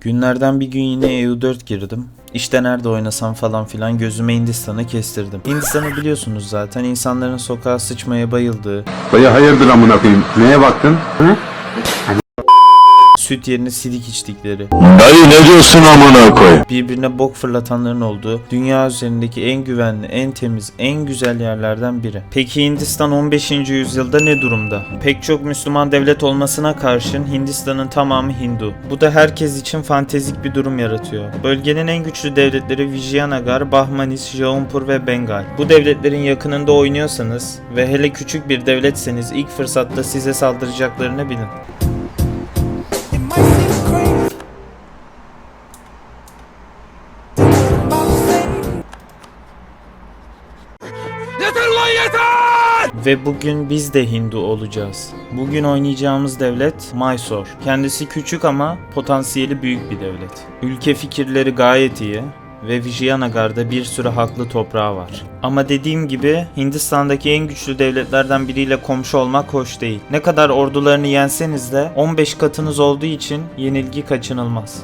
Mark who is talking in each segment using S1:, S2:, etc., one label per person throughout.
S1: Günlerden bir gün yine EU4 girdim. İşte nerede oynasam falan filan gözüme Hindistan'ı kestirdim. Hindistan'ı biliyorsunuz zaten insanların sokağa sıçmaya bayıldığı,
S2: Dayı hayırdır amına koyayım. Neye baktın? Hı?
S1: Süt yerine sidik içtikleri,
S3: Dayı ne diyorsun amına koy?
S1: birbirine bok fırlatanların olduğu dünya üzerindeki en güvenli, en temiz, en güzel yerlerden biri. Peki Hindistan 15. yüzyılda ne durumda? Pek çok Müslüman devlet olmasına karşın Hindistan'ın tamamı Hindu. Bu da herkes için fantezik bir durum yaratıyor. Bölgenin en güçlü devletleri Vijayanagar, Bahmanis, Jaunpur ve Bengal. Bu devletlerin yakınında oynuyorsanız ve hele küçük bir devletseniz ilk fırsatta size saldıracaklarını bilin. Ve bugün biz de Hindu olacağız. Bugün oynayacağımız devlet Mysore. Kendisi küçük ama potansiyeli büyük bir devlet. Ülke fikirleri gayet iyi ve Vijayanagar'da bir sürü haklı toprağı var. Ama dediğim gibi Hindistan'daki en güçlü devletlerden biriyle komşu olmak hoş değil. Ne kadar ordularını yenseniz de 15 katınız olduğu için yenilgi kaçınılmaz.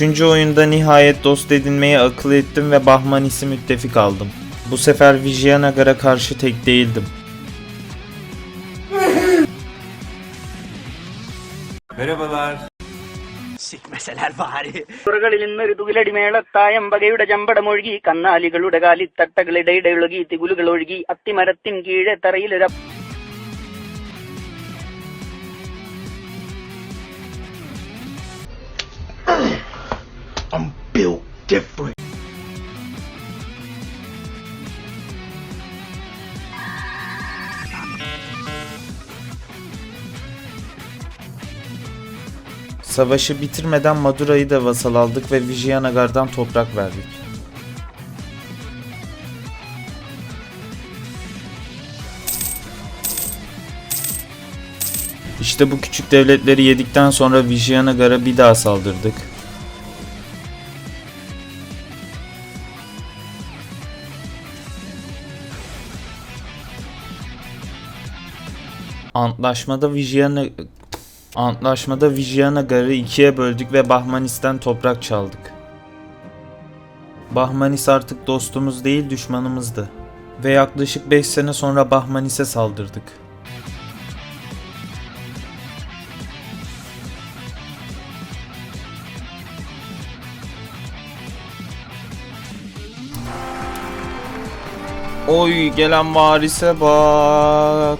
S1: Üçüncü oyunda nihayet dost edinmeyi akıl ettim ve Bahmanis'i müttefik aldım. Bu sefer Vijayanagar'a karşı tek değildim.
S4: പുറകളിൽ നിന്നൊരു തുകിലടി മേളത്തായം വകയുടെ ചമ്പടമൊഴുകി കന്നാലികളുടെ കാലിത്തട്ടകളിടയിടൊഴുകി തികുലുകൾ ഒഴുകി അത്തിമരത്തിൻ കീഴെ തറയിലൊര
S1: Savaşı bitirmeden Madura'yı da vasal aldık ve Vijayanagar'dan toprak verdik. İşte bu küçük devletleri yedikten sonra Vijayanagar'a bir daha saldırdık. Antlaşmada Vijayana Antlaşmada Vijayanagar'ı ikiye böldük ve Bahmanis'ten toprak çaldık. Bahmanis artık dostumuz değil düşmanımızdı. Ve yaklaşık 5 sene sonra Bahmanis'e saldırdık. Oy gelen varise bak.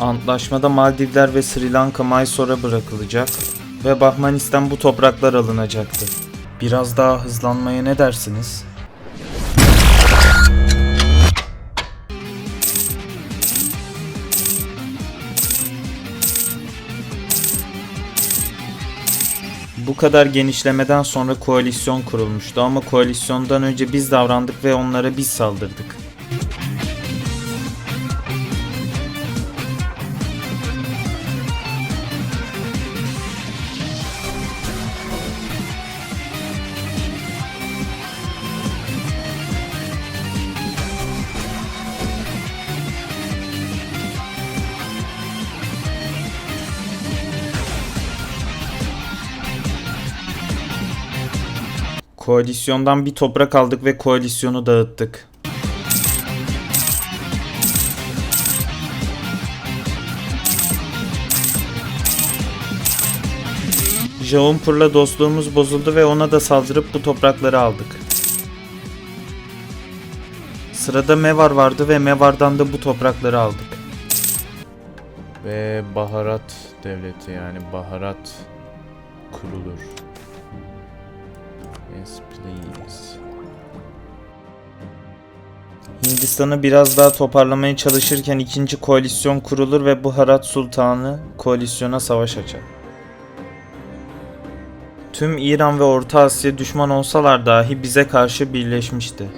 S1: Antlaşmada Maldivler ve Sri Lanka Mysore'a bırakılacak ve Bahmanis'ten bu topraklar alınacaktı. Biraz daha hızlanmaya ne dersiniz? Bu kadar genişlemeden sonra koalisyon kurulmuştu ama koalisyondan önce biz davrandık ve onlara biz saldırdık. Koalisyondan bir toprak aldık ve koalisyonu dağıttık. Jaunpur'la dostluğumuz bozuldu ve ona da saldırıp bu toprakları aldık. Sırada Mevar vardı ve Mevar'dan da bu toprakları aldık. Ve baharat devleti yani baharat kurulur. Yes please. Hindistan'ı biraz daha toparlamaya çalışırken ikinci koalisyon kurulur ve Buharat Sultanı koalisyona savaş açar. Tüm İran ve Orta Asya düşman olsalar dahi bize karşı birleşmişti.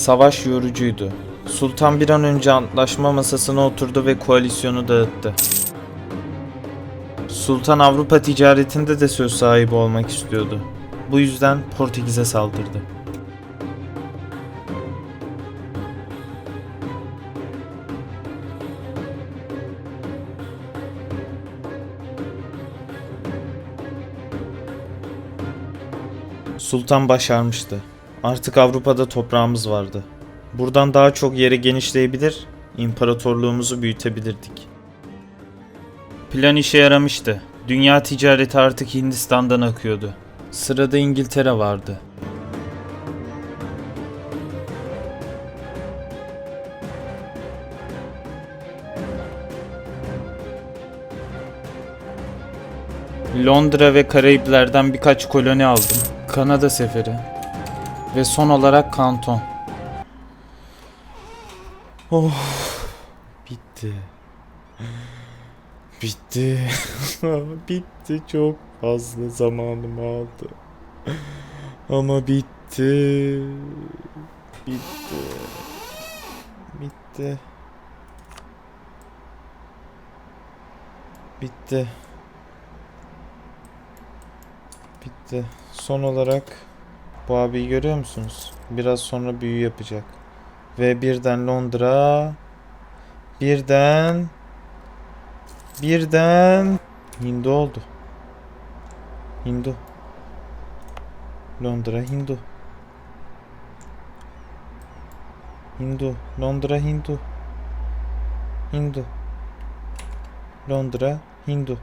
S1: Savaş yorucuydu. Sultan bir an önce antlaşma masasına oturdu ve koalisyonu dağıttı. Sultan Avrupa ticaretinde de söz sahibi olmak istiyordu. Bu yüzden Portekiz'e saldırdı. Sultan başarmıştı. Artık Avrupa'da toprağımız vardı. Buradan daha çok yere genişleyebilir, imparatorluğumuzu büyütebilirdik. Plan işe yaramıştı. Dünya ticareti artık Hindistan'dan akıyordu. Sırada İngiltere vardı. Londra ve Karayipler'den birkaç koloni aldım. Kanada seferi. Ve son olarak kanton. Oh. Bitti. Bitti. bitti. Çok fazla zamanımı aldı. Ama bitti. Bitti. Bitti. Bitti. Bitti. Son olarak bu abiyi görüyor musunuz? Biraz sonra büyü yapacak. Ve birden Londra birden birden Hindu oldu. Hindu. Londra Hindu. Hindu. Londra Hindu. Hindu. Londra Hindu.